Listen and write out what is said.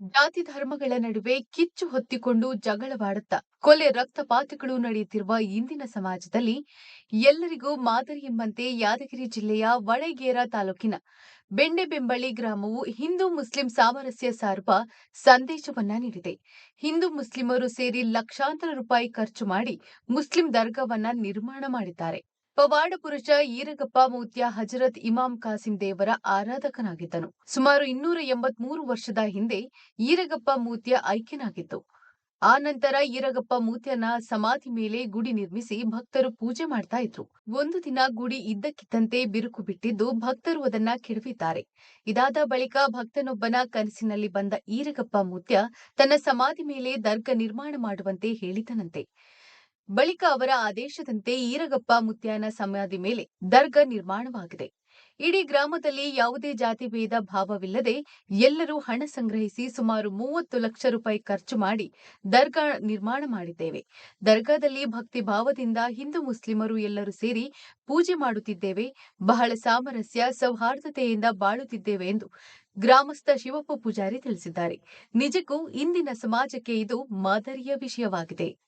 ಜಾತಿ ಧರ್ಮಗಳ ನಡುವೆ ಕಿಚ್ಚು ಹೊತ್ತಿಕೊಂಡು ಜಗಳವಾಡುತ್ತ ಕೊಲೆ ರಕ್ತಪಾತಗಳು ನಡೆಯುತ್ತಿರುವ ಇಂದಿನ ಸಮಾಜದಲ್ಲಿ ಎಲ್ಲರಿಗೂ ಮಾದರಿ ಎಂಬಂತೆ ಯಾದಗಿರಿ ಜಿಲ್ಲೆಯ ವಡಗೇರ ತಾಲೂಕಿನ ಬೆಂಡೆಬೆಂಬಳಿ ಗ್ರಾಮವು ಹಿಂದೂ ಮುಸ್ಲಿಂ ಸಾಮರಸ್ಯ ಸಾರುವ ಸಂದೇಶವನ್ನ ನೀಡಿದೆ. ಹಿಂದೂ ಮುಸ್ಲಿಮರು ಸೇರಿ ಲಕ್ಷಾಂತರ ರೂಪಾಯಿ ಖರ್ಚು ಮಾಡಿ ಮುಸ್ಲಿಂ ದರ್ಗಾವನ್ನ ನಿರ್ಮಾಣ ಮಾಡಿದ್ದಾರೆ. ಪವಾಡ ಪುರುಷ ಈರಗಪ್ಪ ಮೂತ್ಯ ಹಜರತ್ ಇಮಾಮ್ ಕಾಸಿಂ ದೇವರ ಆರಾಧಕನಾಗಿದ್ದನು. ಸುಮಾರು ಇನ್ನೂರ ಎಂಬತ್ಮೂರು ವರ್ಷದ ಹಿಂದೆ ಈರಗಪ್ಪ ಮೂತ್ಯ ಐಕ್ಯನಾಗಿತ್ತು. ಆ ನಂತರ ಈರಗಪ್ಪ ಮೂತ್ಯನ ಸಮಾಧಿ ಮೇಲೆ ಗುಡಿ ನಿರ್ಮಿಸಿ ಭಕ್ತರು ಪೂಜೆ ಮಾಡ್ತಾ ಇದ್ರು. ಒಂದು ದಿನ ಗುಡಿ ಇದ್ದಕ್ಕಿದ್ದಂತೆ ಬಿರುಕು ಬಿಟ್ಟಿದ್ದು ಭಕ್ತರು ಅದನ್ನ ಕೆಡವಿದ್ದಾರೆ. ಇದಾದ ಬಳಿಕ ಭಕ್ತನೊಬ್ಬನ ಕನಸಿನಲ್ಲಿ ಬಂದ ಈರಗಪ್ಪ ಮೂತ್ಯ ತನ್ನ ಸಮಾಧಿ ಮೇಲೆ ದರ್ಗ ನಿರ್ಮಾಣ ಮಾಡುವಂತೆ ಹೇಳಿದನಂತೆ. ಬಳಿಕ ಅವರ ಆದೇಶದಂತೆ ಈರಗಪ್ಪ ಮುತ್ಯಾನ ಸಮಾಧಿ ಮೇಲೆ ದರ್ಗಾ ನಿರ್ಮಾಣವಾಗಿದೆ. ಇಡೀ ಗ್ರಾಮದಲ್ಲಿ ಯಾವುದೇ ಜಾತಿ ಭೇದ ಭಾವವಿಲ್ಲದೆ ಎಲ್ಲರೂ ಹಣ ಸಂಗ್ರಹಿಸಿ ಸುಮಾರು ಮೂವತ್ತು ಲಕ್ಷ ರೂಪಾಯಿ ಖರ್ಚು ಮಾಡಿ ದರ್ಗಾ ನಿರ್ಮಾಣ ಮಾಡಿದ್ದೇವೆ. ದರ್ಗಾದಲ್ಲಿ ಭಕ್ತಿ ಭಾವದಿಂದ ಹಿಂದೂ ಮುಸ್ಲಿಮರು ಎಲ್ಲರೂ ಸೇರಿ ಪೂಜೆ ಮಾಡುತ್ತಿದ್ದೇವೆ. ಬಹಳ ಸಾಮರಸ್ಯ, ಸೌಹಾರ್ದತೆಯಿಂದ ಬಾಳುತ್ತಿದ್ದೇವೆ ಎಂದು ಗ್ರಾಮಸ್ಥ ಶಿವಪ್ಪ ಪೂಜಾರಿ ತಿಳಿಸಿದ್ದಾರೆ. ನಿಜಕ್ಕೂ ಇಂದಿನ ಸಮಾಜಕ್ಕೆ ಇದು ಮಾದರಿಯ ವಿಷಯವಾಗಿದೆ.